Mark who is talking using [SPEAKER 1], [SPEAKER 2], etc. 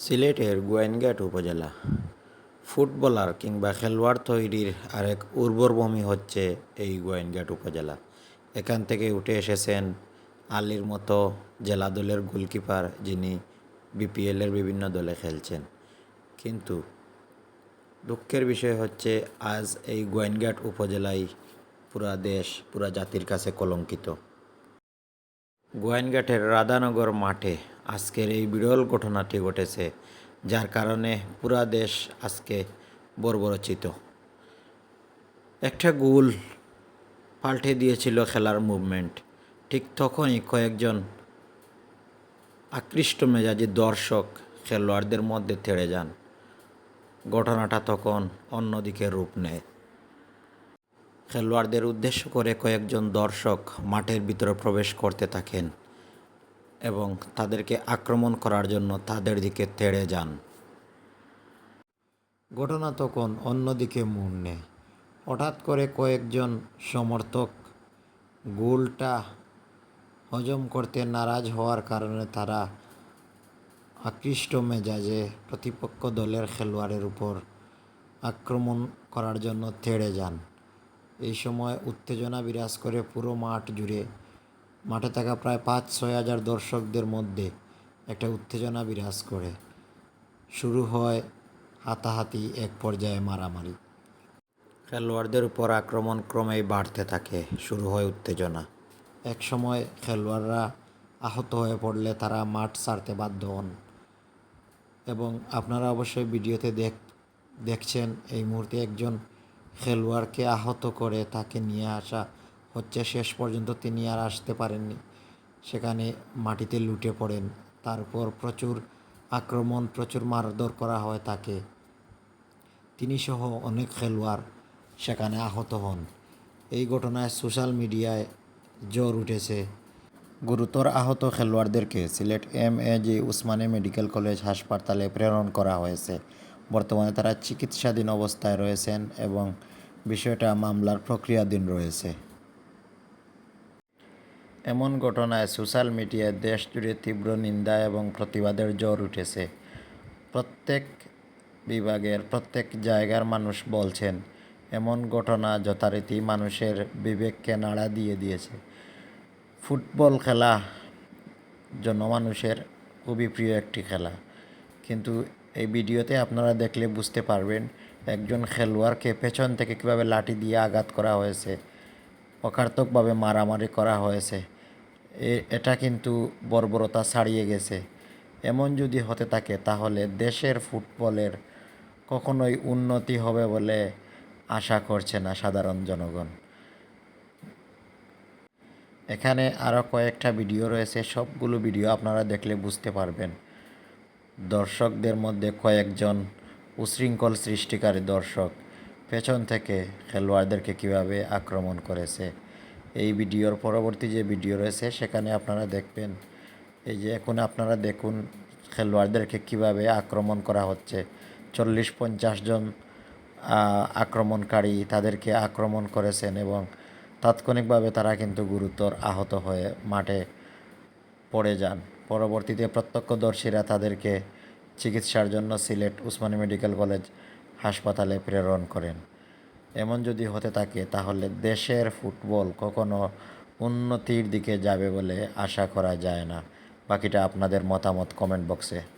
[SPEAKER 1] সিলেটের গোয়েনঘাট উপজেলা। ফুটবলার কিংবা খেলোয়াড় তৈরির আরেক উর্বর ভূমি হচ্ছে এই গোয়েনঘাট উপজেলা। এখান থেকে উঠে এসেছেন আলীর মতো জেলা দলের গোলকিপার যিনি বিপিএলের বিভিন্ন দলে খেলছেন। কিন্তু দুঃখের বিষয় হচ্ছে আজ এই গোয়েনঘাট উপজেলায় পুরা দেশ, পুরা জাতির কাছে কলঙ্কিত। গোয়াইনঘাটের রাধানগর মাঠে আজকের এই বিরল ঘটনাটি ঘটেছে, যার কারণে পুরা দেশ আজকে বর্বরচিত। একটা গোল পাল্টে দিয়েছিল খেলার মুভমেন্ট ঠিক তখনই কয়েকজন আকৃষ্ট মেজাজি দর্শক খেলোয়াড়দের মধ্যে থেড়ে যান। ঘটনাটা তখন অন্যদিকে রূপ নেয়। খেলোয়াড়দের উদ্দেশ্য করে কয়েকজন দর্শক মাঠের ভিতরে প্রবেশ করতে থাকেন। এবং তাদেরকে আক্রমণ করার জন্য তাদের দিকে তেড়ে যান। ঘটনা তখন অন্যদিকে মুড় নেয় হঠাৎ করে কয়েকজন সমর্থক গোলটা হজম করতে নারাজ হওয়ার কারণে তারা আকৃষ্ট মেজাজে প্রতিপক্ষ দলের খেলোয়াড়ের উপর আক্রমণ করার জন্য তেড়ে যান। এই সময় উত্তেজনা বিরাজ করে পুরো মাঠ জুড়ে মাঠে থাকা প্রায় পাঁচ, ছয় হাজার দর্শকদের মধ্যে একটা উত্তেজনা বিরাজ করে। শুরু হয় হাতাহাতি এক পর্যায়ে মারামারি। খেলোয়াড়দের উপর আক্রমণ ক্রমেই বাড়তে থাকে, শুরু হয় উত্তেজনা। এক সময় খেলোয়াড়রা আহত হয়ে পড়লে তারা মাঠ ছাড়তে বাধ্য হন। এবং আপনারা অবশ্যই ভিডিওতে দেখ, দেখছেন এই মুহূর্তে একজন খেলোয়াড়কে আহত করে তাকে নিয়ে আসা হচ্ছে শেষ পর্যন্ত তিনি আর আসতে পারেননি। সেখানে মাটিতে লুটে পড়েন। তারপর প্রচুর আক্রমণ, প্রচুর মারধর করা হয় তাকে। তিনি সহ অনেক খেলোয়াড় সেখানে আহত হন। এই ঘটনায় সোশ্যাল মিডিয়ায় জ্বর উঠেছে। গুরুতর আহত খেলোয়াড়দেরকে Sylhet M A G Osmani medical college হাসপাতালে প্রেরণ করা হয়েছে। বর্তমানে তারা চিকিৎসাধীন অবস্থায় রয়েছেন এবং বিষয়টা মামলার প্রক্রিয়াধীন রয়েছে। এমন ঘটনায় সোশ্যাল মিডিয়ায় দেশ জুড়ে তীব্র নিন্দা এবং প্রতিবাদের জ্বর উঠেছে। প্রত্যেক বিভাগের প্রত্যেক জায়গার মানুষ বলছেন, এমন ঘটনা যথারীতি মানুষের বিবেককে নাড়া দিয়ে দিয়েছে। ফুটবল খেলা জনমানুষের খুবই প্রিয় একটি খেলা। কিন্তু এই ভিডিওতে আপনারা দেখলে বুঝতে পারবেন, একজন খেলোয়াড়কে পেছন থেকে কীভাবে লাঠি দিয়ে আঘাত করা হয়েছে। অকার্তকভাবে মারামারি করা হয়েছে। এটা কিন্তু বর্বরতা ছাড়িয়ে গেছে। এমন যদি হতে থাকে, তাহলে দেশের ফুটবলের কখনোই উন্নতি হবে বলে আশা করছে না সাধারণ জনগণ। এখানে আরও কয়েকটা ভিডিও রয়েছে, সবগুলো ভিডিও আপনারা দেখলে বুঝতে পারবেন। দর্শকদের মধ্যে কয়েকজন উশৃঙ্খল সৃষ্টিকারী দর্শক। পেছন থেকে খেলোয়াড়দেরকে কীভাবে আক্রমণ করেছে, এই ভিডিওর পরবর্তী যে ভিডিও রয়েছে সেখানে আপনারা দেখবেন। এই যে এখন আপনারা দেখুন খেলোয়াড়দেরকে কীভাবে আক্রমণ করা হচ্ছে। চল্লিশ পঞ্চাশ জন আক্রমণকারী তাদেরকে আক্রমণ করেছেন এবং তাৎক্ষণিকভাবে তারা কিন্তু গুরুতর আহত হয়ে মাঠে পড়ে যান। পরবর্তীতে প্রত্যক্ষদর্শীরা তাদেরকে চিকিৎসার জন্য সিলেট উসমানী মেডিকেল কলেজ হাসপাতালে প্রেরণ করেন। এমন যদি হতে থাকে, তাহলে দেশের ফুটবল কখনো উন্নতির দিকে যাবে বলে আশা করা যায় না। বাকিটা আপনাদের মতামত কমেন্ট বক্সে।